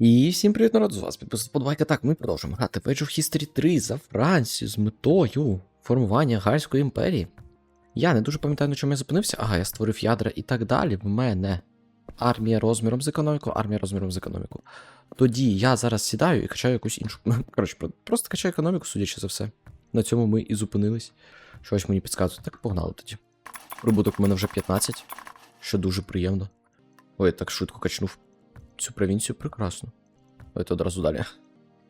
І всім привіт, народ, з вас підписується подбайка. Так, ми продовжуємо грати в Age of History 3 за Францію з метою формування Гальської імперії. Я не дуже пам'ятаю, на чому я зупинився. Ага, я створив ядра і так далі. В мене армія розміром з економіку, армія розміром з економіку. Тоді я зараз сідаю і качаю якусь іншу. Коротше, просто качаю економіку, судячи за все. На цьому ми і зупинились. Щось мені підказує. Так, погнали тоді. Прибуток в мене вже 15, що дуже приємно. Ой, я так швидко качнув цю провінцію прекрасно. Давайте одразу далі.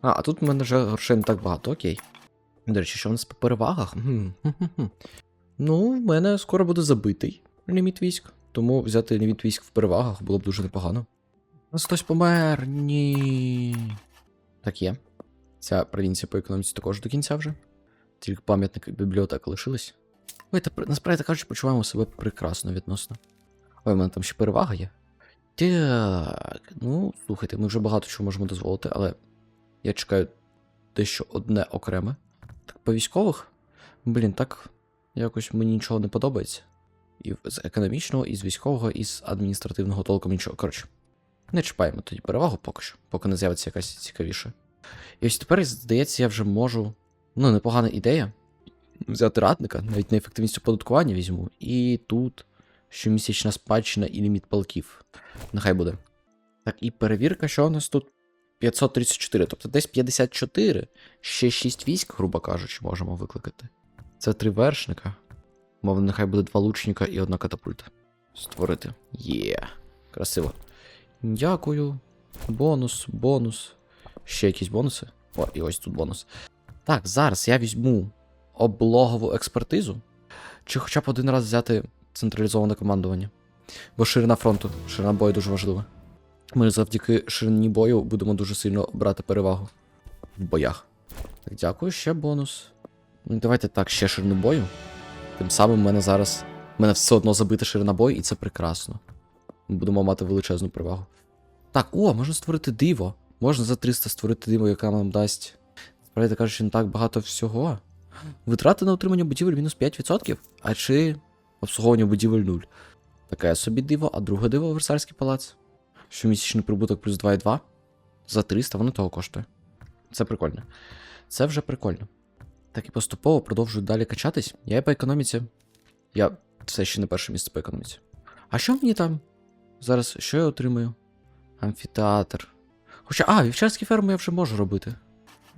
А, а тут в мене вже грошей не так багато, окей. До речі, що в нас по перевагах? Ну, в мене скоро буде забитий ліміт військ, тому взяти ліміт військ в перевагах було б дуже непогано. У нас хтось помер. Ні. Так є. Ця провінція по економіці також до кінця вже. Тільки пам'ятник і лишились. Ой, та насправді кажучи, почуваємо себе прекрасно відносно. Ой, у мене там ще перевага є. Так, ну, слухайте, ми вже багато чого можемо дозволити, але я чекаю дещо одне окреме. Так, по військових? Блін, так якось мені нічого не подобається. І з економічного, і з військового, і з адміністративного толком нічого. Коротше, не чіпаємо тоді перевагу поки що, поки не з'явиться якась цікавіша. І ось тепер, здається, я вже можу. Ну, непогана ідея. Взяти радника, навіть на ефективність оподаткування візьму. І тут щомісячна спадщина і ліміт полків. Нехай буде. Так, і перевірка, що у нас тут 534, тобто десь 54, ще 6 військ, грубо кажучи, можемо викликати. Це три вершника. Мовно, нехай буде два лучника і одна катапульта. Створити. Є. Красиво. Дякую. Бонус, бонус. Ще якісь бонуси. О, і ось тут бонус. Так, зараз я візьму облогову експертизу. Чи хоча б один раз взяти централізоване командування. Бо ширина фронту, ширина бою дуже важлива. Ми завдяки ширині бою будемо дуже сильно брати перевагу в боях. Так, дякую, ще бонус. Ну, давайте так, ще ширину бою. Тим самим в мене зараз. в мене все одно забита ширина бою, і це прекрасно. Ми будемо мати величезну перевагу. Так, о, можна створити диво. Можна за 300 створити диво, яка нам дасть. Справді кажучи, не так багато всього. Витрати на утримання будівель мінус 5%, а чи обслуговування будівель 0. Таке собі диво, а друге диво Версальський палац. Щомісячний прибуток плюс 2,2. За 300 воно того коштує. Це прикольно. Це вже прикольно. Так і поступово продовжую далі качатись. Я і по економіці. Я все ще не перше місце по економіці. А що мені там? Зараз що я отримую? Амфітеатр. Хоча, а, вівчарські ферми я вже можу робити.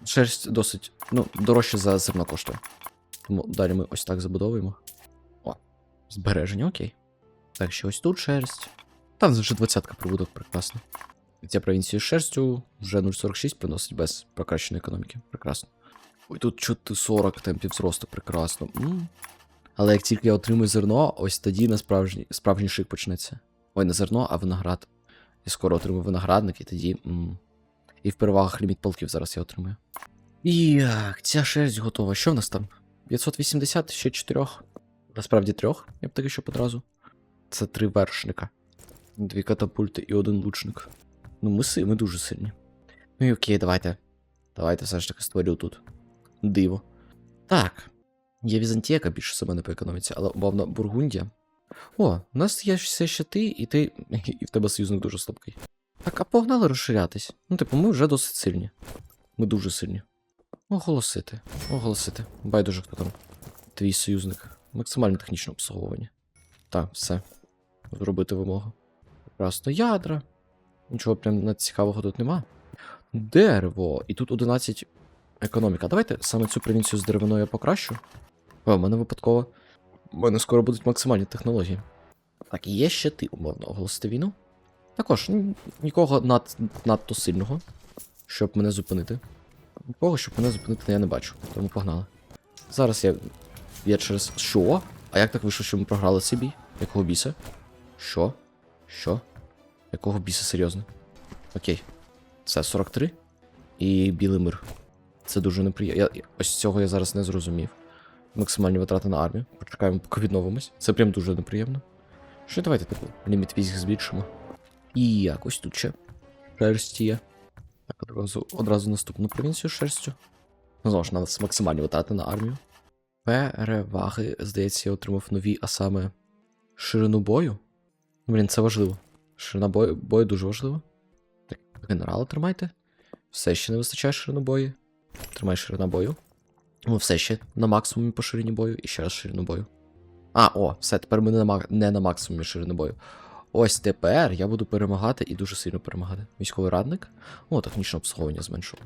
Шерсть досить, ну, дорожче за зерно коштує. Тому далі ми ось так забудовуємо. О, збереження, окей. Так, ще ось тут шерсть. Там вже двадцятка прибуток прекрасно. Ця провінція з шерстю вже 0,46 приносить без покращеної економіки. Прекрасно. Ой, тут чути 40 темпів зросту, прекрасно. м Але як тільки я отримую зерно, ось тоді на справжній, справжній шик почнеться. Ой, не зерно, а виноград. Я скоро отримую виноградник, і тоді. м І в перевагах ліміт полків зараз я отримую. Як, ця шерсть готова. Що в нас там? 580, ще 4. Насправді трьох, я б таки щоб одразу. Це три вершника. Дві катапульти і один лучник. Ну, ми, си, ми дуже сильні. Ну і окей, давайте. Давайте все ж таки створю тут. Диво. Так. Є Візантія, яка більше себе не по економіці, але умовно Бургундія. О, у нас є все ще ти, і ти. І в тебе союзник дуже слабкий. Так, а погнали розширятись. Ну, типу, ми вже досить сильні. Ми дуже сильні. Оголосити. Оголосити. Байдуже, хто там. Твій союзник. Максимально технічне обслуговування. Так, все. Зробити вимогу. Прекрасно. Ядра. Нічого прям надцікавого тут нема. Дерево. І тут 11 економіка. Давайте саме цю провінцію з деревиною я покращу. О, в мене випадково. У мене скоро будуть максимальні технології. Так, є ще ти, умовно, оголосити війну. Також нікого над, надто сильного, щоб мене зупинити. Нікого, щоб мене зупинити, я не бачу. Тому погнали. Зараз я. Я через. Що? А як так вийшло, що ми програли цей бій? Якого біса? Що? Що? Якого біса серйозно? Окей. Це 43. І білий мир. Це дуже неприємно. Ось цього я зараз не зрозумів. Максимальні витрати на армію. Почекаємо, поки відновимось. Це прям дуже неприємно. Що давайте типу, ліміт військ збільшимо. І якось тут ще. Шерсті є. Так, одразу, одразу наступну провінцію шерстю. Ну, знову ж, у нас максимальні витрати на армію. Переваги, здається, я отримав нові, а саме ширину бою. Блін, це важливо. Ширина бою, бою дуже важлива. Так, Генерала тримайте. Все ще не вистачає ширину бою. Тримай ширина бою. Ну, все ще на максимумі по ширині бою і ще раз ширину бою. А, о, все, тепер ми не на, не на максимумі ширини бою. Ось тепер я буду перемагати і дуже сильно перемагати. Військовий радник. О, технічне обслуговування зменшу.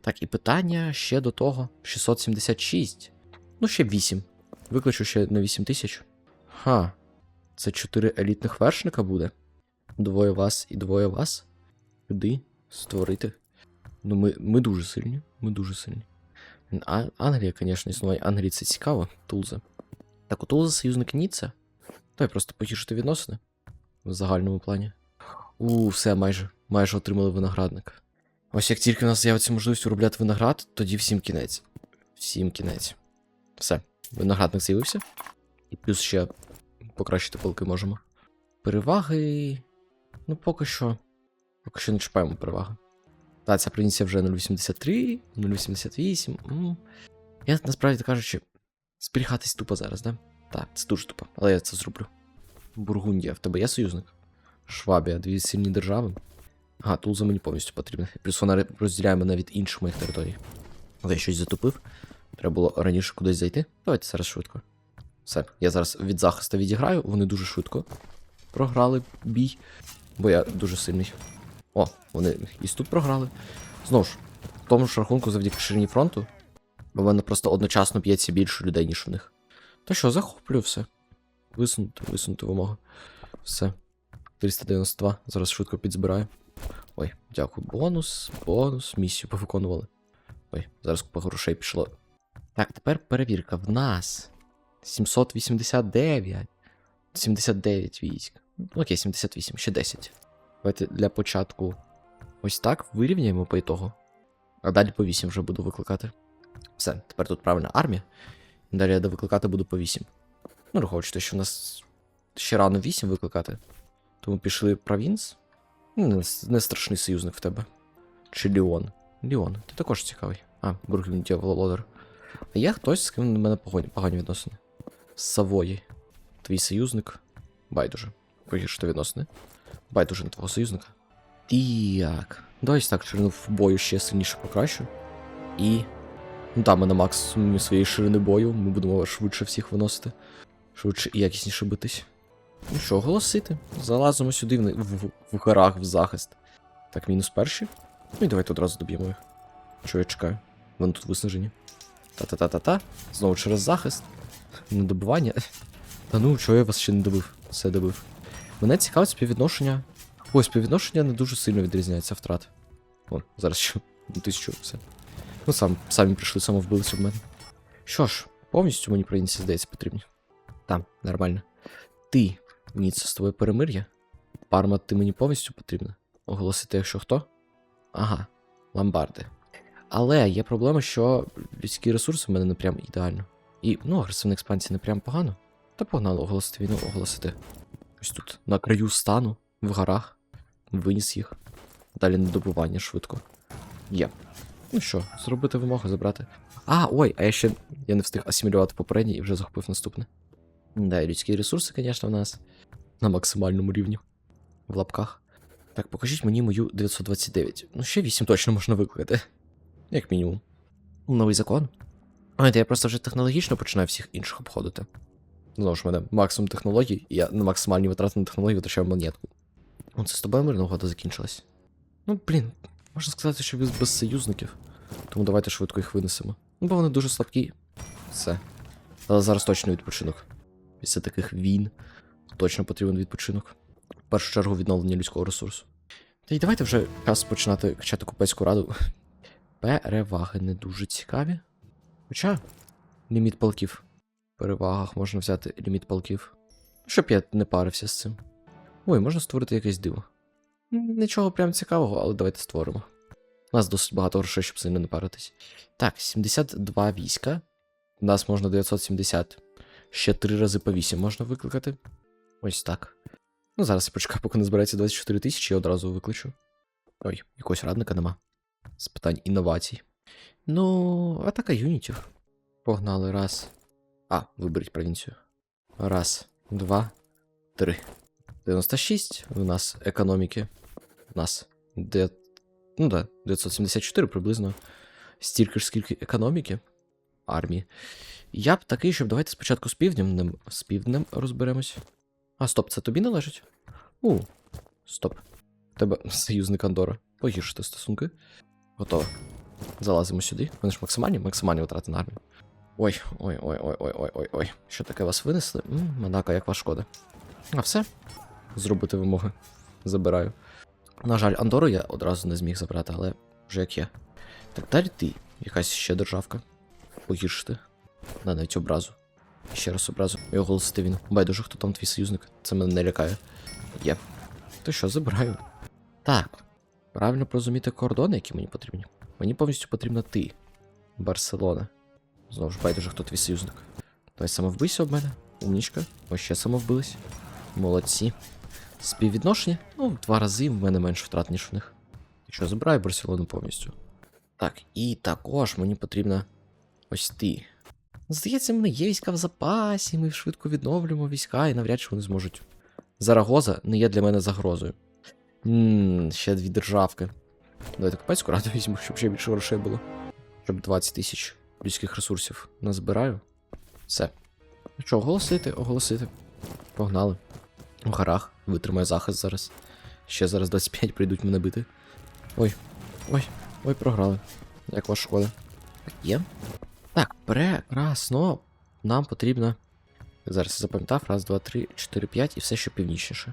Так, і питання ще до того: 676. Ну, ще 8. Викличу ще на 8 тисяч. Ха. Це 4 елітних вершника буде. Двоє вас і двоє вас. Куди створити? Ну, ми, ми дуже сильні. Ми дуже сильні. А, Англія, звісно, існує. Англії це цікаво, Тулза. Так, у Тулза союзник Ніцца. Давай просто погіршити відносини в загальному плані. У, все, майже, майже отримали виноградник. Ось як тільки в нас з'явиться можливість уробляти виноград, тоді всім кінець. Всім кінець. Все, виноградник з'явився. І плюс ще покращити полки можемо. Переваги. Ну, поки що. Поки що не чіпаємо переваги. Та, ця провінція вже 0,83, 0,88. Я насправді кажучи, зберігатись тупо зараз, да? Так, це дуже тупо, але я це зроблю. Бургундія, в тебе є союзник? Швабія, дві сильні держави. Ага, Тулза мені повністю потрібна. Плюс вона розділяє мене від інших моїх територій. Але я щось затупив. Треба було раніше кудись зайти. Давайте зараз швидко. Все, я зараз від захисту відіграю, вони дуже швидко програли бій, бо я дуже сильний. О, вони і тут програли. Знову ж, в тому ж рахунку, завдяки ширині фронту, бо в мене просто одночасно б'ється більше людей, ніж в них. Та що, захоплюю все. Висунути, висунути вимога. Все. 392. Зараз швидко підзбираю. Ой, дякую. Бонус, бонус, місію повиконували. Ой, зараз купа грошей пішло. Так, тепер перевірка. В нас 789. 79 військ. Окей, 78, ще 10. Давайте для початку ось так вирівняємо по ітогу. А далі по 8 вже буду викликати. Все, тепер тут правильна армія. Далі я викликати буду по 8. Ну, враховуючи те, що у нас ще рано 8 викликати. Тому пішли провінс. Ну, Не, не страшний союзник в тебе. Чи Ліон. Ліон, ти також цікавий. А, Бургундія Володар. А є хтось, з ким на мене погані, погані відносини. Савої. Твій союзник. Байдуже. Погіршити відносини. Байдуже на твого союзника. Так. Давай ось так ширину в бою ще сильніше покращу. І. Ну там ми на максимумі своєї ширини бою. Ми будемо швидше всіх виносити. Швидше і якісніше битись. Ну що, оголосити? Залазимо сюди в, в, в горах в захист. Так, мінус перші. Ну і давайте одразу доб'ємо їх. Що я чекаю? Вони тут виснажені. Та-та-та-та-та. Знову через захист. Не добивання. Та ну, чого я вас ще не добив? Все добив. Мене цікавить співвідношення. Ой, співвідношення не дуже сильно відрізняється втрат. О, зараз що. Тисячу, все. Ну, сам, самі прийшли, самовбилися в мене. Що ж, повністю мені провінції, здається, потрібні. Там, нормально. Ти, Ніцца, з тобою перемир'я? Парма, ти мені повністю потрібна? Оголосити, якщо хто? Ага, ломбарди. Але є проблема, що людські ресурси в мене не прям ідеально. І, ну, агресивна експансія не прям погано. Та погнали оголосити війну, оголосити. Ось тут, на краю стану, в горах. Виніс їх. Далі на добування швидко. Є. Ну що, зробити вимогу, забрати. А, ой, а я ще я не встиг асимілювати попередній і вже захопив наступне. Да, і людські ресурси, звісно, в нас на максимальному рівні. В лапках. Так, покажіть мені мою 929. Ну, ще 8 точно можна викликати. Як мінімум. Новий закон. Знаєте, я просто вже технологічно починаю всіх інших обходити. Знову ж мене максимум технологій, і я на максимальні витрати на технології витрачаю монетку. Ну, це з тобою мирна угода закінчилась. Ну, блін, можна сказати, що без, без союзників. Тому давайте швидко їх винесемо. Ну, бо вони дуже слабкі. Все. Але зараз точно відпочинок. Після таких війн точно потрібен відпочинок. В першу чергу відновлення людського ресурсу. Та й давайте вже час починати качати купецьку раду. Переваги не дуже цікаві. Хоча ліміт полків. В перевагах можна взяти ліміт полків. Щоб я не парився з цим. Ой, можна створити якесь диво. Нічого прям цікавого, але давайте створимо. У нас досить багато грошей, щоб сильно не паритись. Так, 72 війська. У нас можна 970. Ще 3 рази по 8 можна викликати. Ось так. Ну, зараз я почекаю, поки не збирається 24 тисячі, я одразу викличу. Ой, якогось радника нема. З питань інновацій. Ну, атака юнітів. Погнали. Раз. А, виберіть провінцію. Раз, два, три. 96. У нас економіки. У нас де Ну да, 974 приблизно. Стільки ж скільки економіки армії. Я б такий, щоб давайте спочатку з півднем з півднем розберемось. А, стоп, це тобі належить? У, стоп. В Тебе союзник Андора. Погіршити стосунки. Готово. Залазимо сюди. Вони ж максимальні, максимальні витрати на армію. Ой, ой, ой, ой, ой, ой, ой, ой. Що таке вас винесли? М, Монако, як вас шкода. А все. Зробити вимоги. Забираю. На жаль, Андору я одразу не зміг забрати, але вже як є. Так далі ти. Якась ще державка. Погіршити. На навіть образу. Ще раз образу. І оголосити він. Байдуже, хто там твій союзник. Це мене не лякає. Є. То що, забираю. Так. Правильно порозуміти кордони, які мені потрібні. Мені повністю потрібна ти. Барселона. Знову ж байдуже, хто твій союзник. Давай самовбийся об мене. Умнічка. Ось ще самовбились. Молодці. Співвідношення? Ну, два рази в мене менше втрат, ніж в них. І що, забираю Барселону повністю. Так, і також мені потрібна ось ти. Здається, в мене є війська в запасі, ми швидко відновлюємо війська і навряд чи вони зможуть. Зарагоза не є для мене загрозою. Ммм, ще дві державки. Давайте купецьку раду візьму, щоб ще більше грошей було. Щоб 20 тисяч людських ресурсів назбираю. Все. Ну що, оголосити, оголосити. Погнали. У горах. Витримаю захист зараз. Ще зараз 25 прийдуть мене бити. Ой, ой, ой, програли. Як ваша шкода? Є. Так, прекрасно. Нам потрібно. Зараз я запам'ятав. Раз, два, три, чотири, п'ять і все ще північніше.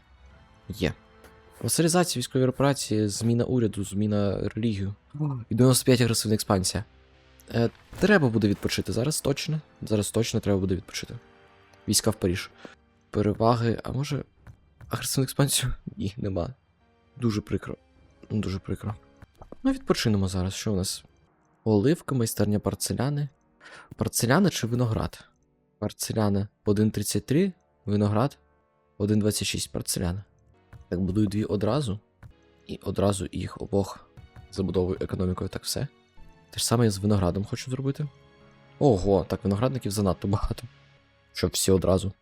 Є. Васалізація військової операції, зміна уряду, зміна релігію. І 95 агресивна експансія. Е, треба буде відпочити зараз точно. Зараз точно треба буде відпочити. Війська в Паріж. Переваги, а може. Агресивну експансію? Ні, нема. Дуже прикро. Дуже прикро. Ну, відпочинемо зараз. Що у нас? Оливка, майстерня парцеляни. Парцеляни чи виноград? Парцеляни 1.33, виноград 1.26 парцеляни. Так будую дві одразу. І одразу їх обох забудовую економікою, так все. Те ж саме я з виноградом хочу зробити. Ого, так виноградників занадто багато. Щоб всі одразу.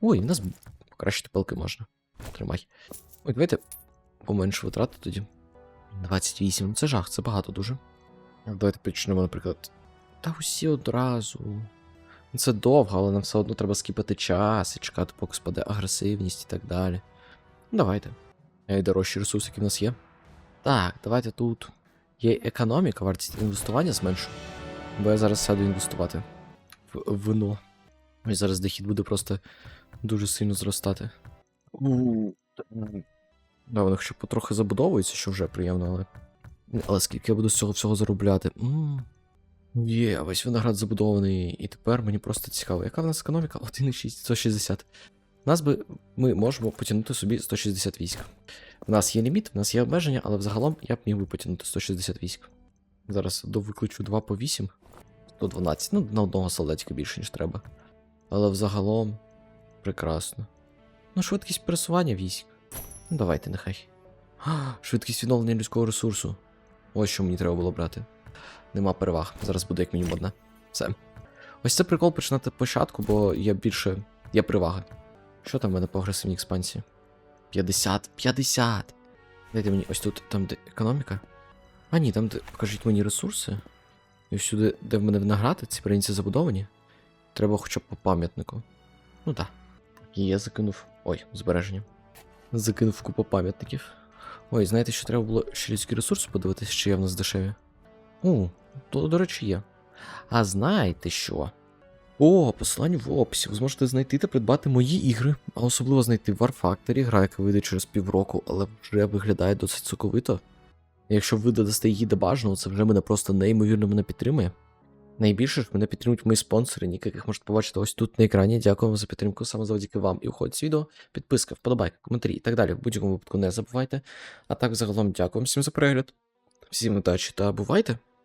Ой, в нас покращити палки можна. Тримай. Ой, давайте поменше витрати тоді. 28. Ну це жах, це багато дуже. Давайте почнемо, наприклад. Та усі одразу. Це довго, але нам все одно треба скіпати час і чекати, поки спаде агресивність і так далі. Ну, давайте. Е, дорожчі ресурси, які в нас є. Так, давайте тут. Є економіка, вартість інвестування зменшу. Бо я зараз сяду інвестувати в вино. Ось зараз дохід буде просто дуже сильно зростати. Да, хоча б потрохи забудовуються, що вже приємно, але. Але скільки я буду з цього всього заробляти? Є, весь виноград забудований, і тепер мені просто цікаво, яка в нас економіка? 1,6, 160. Нас би ми можемо потягнути собі 160 військ. У нас є ліміт, в нас є обмеження, але взагалом я б міг би потягнути 160 військ. Зараз довиключу 2 по 8, 112. Ну, на одного солдатика більше, ніж треба. Але взагалом прекрасно. Ну, швидкість пересування військ. Ну, давайте, нехай. А, швидкість відновлення людського ресурсу. Ось що мені треба було брати. Нема переваг. Зараз буде як мінімум одна. Все. Ось це прикол починати початку, бо я більше. Є перевага. Що там в мене по агресивній експансії? 50, 50. Дайте мені ось тут, там, де економіка. А ні, там де покажіть мені ресурси. І ось сюди, де в мене виногради, ці провінції забудовані. Треба хоча б по пам'ятнику. Ну так. І я закинув. Ой, збереження. Закинув купу пам'ятників. Ой, знаєте, що треба було ще людські ресурси подивитися, чи є в нас дешеві. О, то, до речі, є. А знаєте що? О, посилання в описі. Ви зможете знайти та придбати мої ігри, а особливо знайти War Factory, гра, яка вийде через півроку, але вже виглядає досить соковито. Якщо ви додасте її до бажаного, це вже мене просто неймовірно мене підтримує. Найбільше ж мене підтримують мої спонсори, яких можете побачити ось тут на екрані. Дякую вам за підтримку саме завдяки вам. І уходить з відео, підписка, вподобайка, коментарі і так далі. В будь-якому випадку не забувайте. А так загалом дякую всім за перегляд. Всім удачі та бувайте!